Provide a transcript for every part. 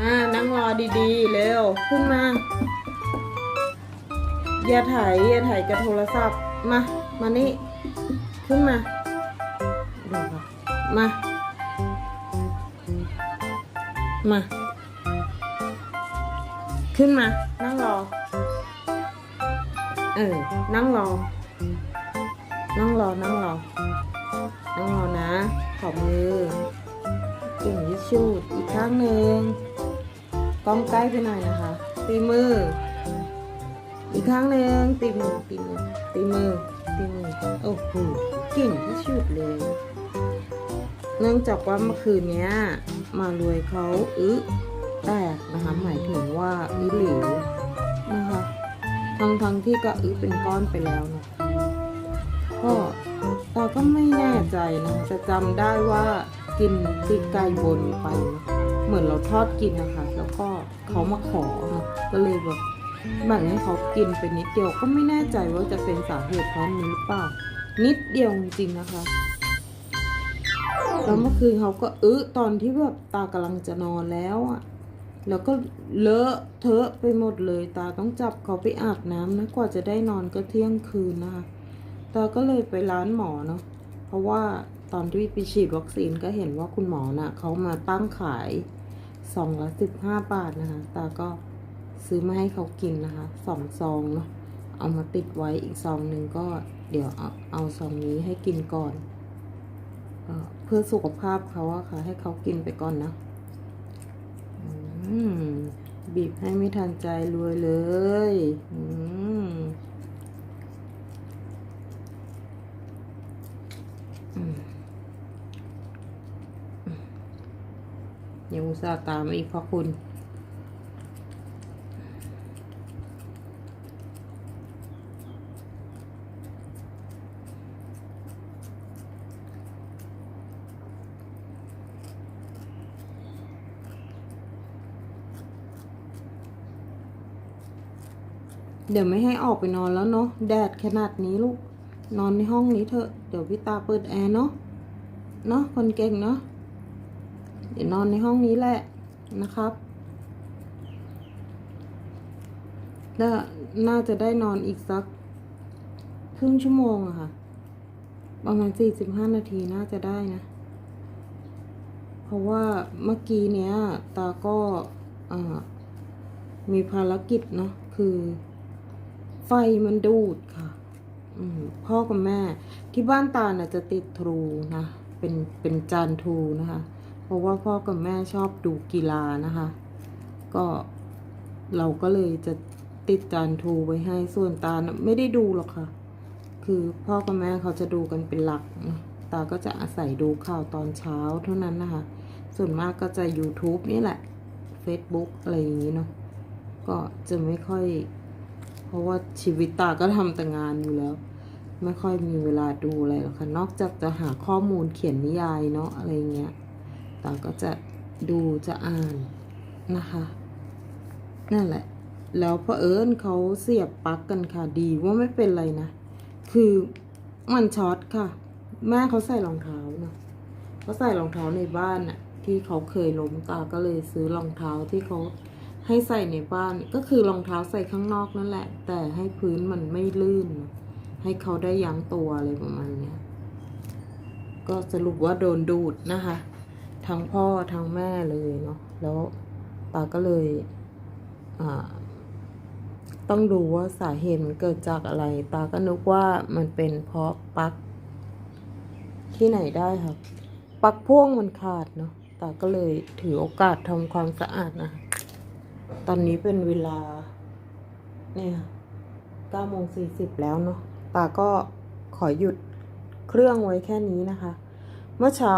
อ่านั่งรอดีๆ เร็ว ขึ้นมา อย่าถ่ายอย่าถ่ายกับโทรศัพท์ มา มานี่ ขึ้นมาดี๋ยวก่อนมา มา ขึ้นมา นั่งรอ เออ นั่งรอ นั่งรอ นั่งรอ นั่งรอนะ ขอมือเก่งที่สุดอีกข้างหนึ่ง กล้องใกล้ไปหน่อยนะคะ ตีมือ อีกข้งหนึ่งตีมือตีมือตีมือตีมือโอ้โหเก่งที่สุดเลย เนื่องจากว่าเมื่อคืนนี้มารวยเขาอึแตกนะคะหมายถึงว่าอึหลิวนะคะทั้งทั้งที่ก็อึเป็นก้อนไปแล้วนะก็ตาก็ไม่แน่ใจนะจะจำได้ว่ากินปีกไก่บนไปนะ เหมือนเราทอดกินนะคะ แล้วก็เขามาขอก็เลยแบบแบ่งให้เขากินไปนิดเดียวก็ไม่แน่ใจว่าจะเป็นสาเหตุเพราะนี้หรือเปล่า นิดเดียวจริงๆนะคะแล้วเมื่อคืนเขาก็อึตอนที่แบบตากำลังจะนอนแล้วอะแล้วก็เลอะเทอะไปหมดเลย ตาต้องจับเขาไปอาบน้ำนะกว่าจะได้นอนก็เที่ยงคืนนะคะตาก็เลยไปร้านหมอเนาะเพราะว่า ตอนที่ไปฉีดวัคซีนก็เห็นว่าคุณหมอน่ะเขามาตั้งขายซองละสิบห้าบาทนะคะ ตาก็ซื้อมาให้เขากินนะคะสองซองเนาะ เอามาติดไว้อีกซองหนึ่งก็เดี๋ยวเอาเอาซองนี้ให้กินก่อนเอเพื่อสุขภาพเขาอะค่ะ ให้เขากินไปก่อนนะบีบให้ไม่ทันใจรวยเลย อืมอืม ยังอุตส่าห์ตามมาอีกเพราะคุณ เดี๋ยวไม่ให้ออกไปนอนแล้วเนาะแดดขนาดนี้ลูก นอนในห้องนี้เถอะ เดี๋ยวพี่ตาเปิดแอร์เนาะเนาะคนเก่งเนาะ เดี๋ยวนอนในห้องนี้แหละนะครับแล้วน่าจะได้นอนอีกสักครึ่งชั่วโมงอะค่ะ ประมาณสี่สิบห้านาทีน่าจะได้นะ เพราะว่าเมื่อกี้เนี้ย ตาก็มีภารกิจเนาะคือ ไฟมันดูดค่ะพ่อกับแม่ที่บ้านตาน่ะจะติดทรูนะ เป็นเป็นจานทรูนะคะ เพราะว่าพ่อกับแม่ชอบดูกีฬานะคะ ก็เราก็เลยจะติดจานทรูไว้ให้ส่วนตาไม่ได้ดูหรอกค่ะ คือพ่อกับแม่เขาจะดูกันเป็นหลัก ตาก็จะอาศัยดูข่าวตอนเช้าเท่านั้นนะคะ ส่วนมากก็จะ YouTube นี่แหละ Facebook อะไรอย่างนี้เนาะก็จะไม่ค่อย เพราะว่าชีวิตตาก็ทำแต่งานอยู่แล้ว ไม่ค่อยมีเวลาดูอะไรหรอกค่ะ นอกจากจะหาข้อมูลเขียนนิยายเนาะอะไรเงี้ย ตาก็จะดูจะอ่านนะคะ นั่นแหละ แล้วพอเอิญเขาเสียบปลั๊กกันค่ะ ดีว่าไม่เป็นไรนะ คือมันช็อตค่ะ แม่เขาใส่รองเท้าเนาะเขาใส่รองเท้าในบ้านน่ะที่เขาเคยล้มตาก็เลยซื้อรองเท้าที่เขาให้ใส่ในบ้านก็คือรองเท้าใส่ข้างนอกนั่นแหละ แต่ให้พื้นมันไม่ลื่น ให้เขาได้ยั้งตัวอะไรประมาณเนี้ยก็สรุปว่าโดนดูดนะคะ ทั้งพ่อทั้งแม่เลยเนาะแล้วตาก็เลยต้องดูว่าสาเหตุมันเกิดจากอะไร ตาก็นึกว่ามันเป็นเพราะปลั๊กที่ไหนได้ครับปลั๊กพ่วงมันขาดเนาะตาก็เลยถือโอกาสทำความสะอาดนะ ตอนนี้เป็นเวลา เนี่ยเก้าโมงสี่สิบแล้วเนาะตาก็ขอหยุดเครื่องไว้แค่นี้นะคะ เมื่อเช้า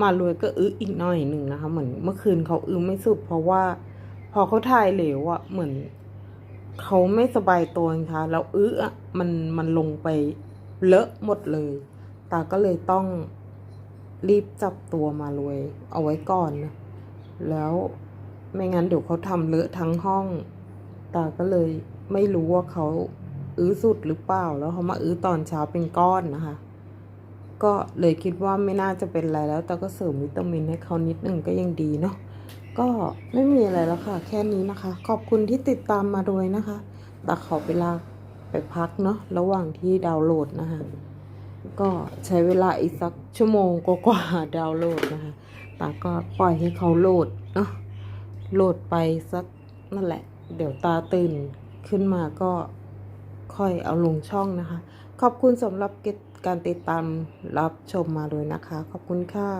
มารวยก็อึออีกหน่อยหนึ่งนะคะ เหมือนเมื่อคืนเขาอึไม่สุด เพราะว่า พอเขาถ่ายเหลวอะเหมือนเขาไม่สบายตัวไงคะแล้วอึอะมันมันลงไปเลอะหมดเลยตาก็เลยต้องรีบจับตัวมารวยเอาไว้ก่อนนะแล้วไม่งั้นเดี๋ยวเขาทำเลอะทั้งห้อง ตาก็เลยไม่รู้ว่าเขาอื้อสุดหรือเปล่า แล้วเขามาอื้อตอนเช้าเป็นก้อนนะคะ ก็เลยคิดว่าไม่น่าจะเป็นอะไรแล้ว แต่ก็เสริมวิตามินให้เขานิดหนึ่งก็ยังดีเนาะก็ไม่มีอะไรแล้วค่ะ แค่นี้นะคะ ขอบคุณที่ติดตามมาโดยนะคะ แต่ขอเวลาไปพักเนาะระหว่างที่ดาวน์โหลดนะคะ ก็ใช้เวลาอีกสักชั่วโมงกว่าดาวน์โหลดนะคะแต่ก็ปล่อยให้เขาโหลดเนาะโหลดไปสักนั่นแหละ เดี๋ยวตาตื่นขึ้นมาก็ค่อยเอาลงช่องนะคะ ขอบคุณสำหรับเกต การติดตามรับชมมาเลยนะคะ ขอบคุณค่ะ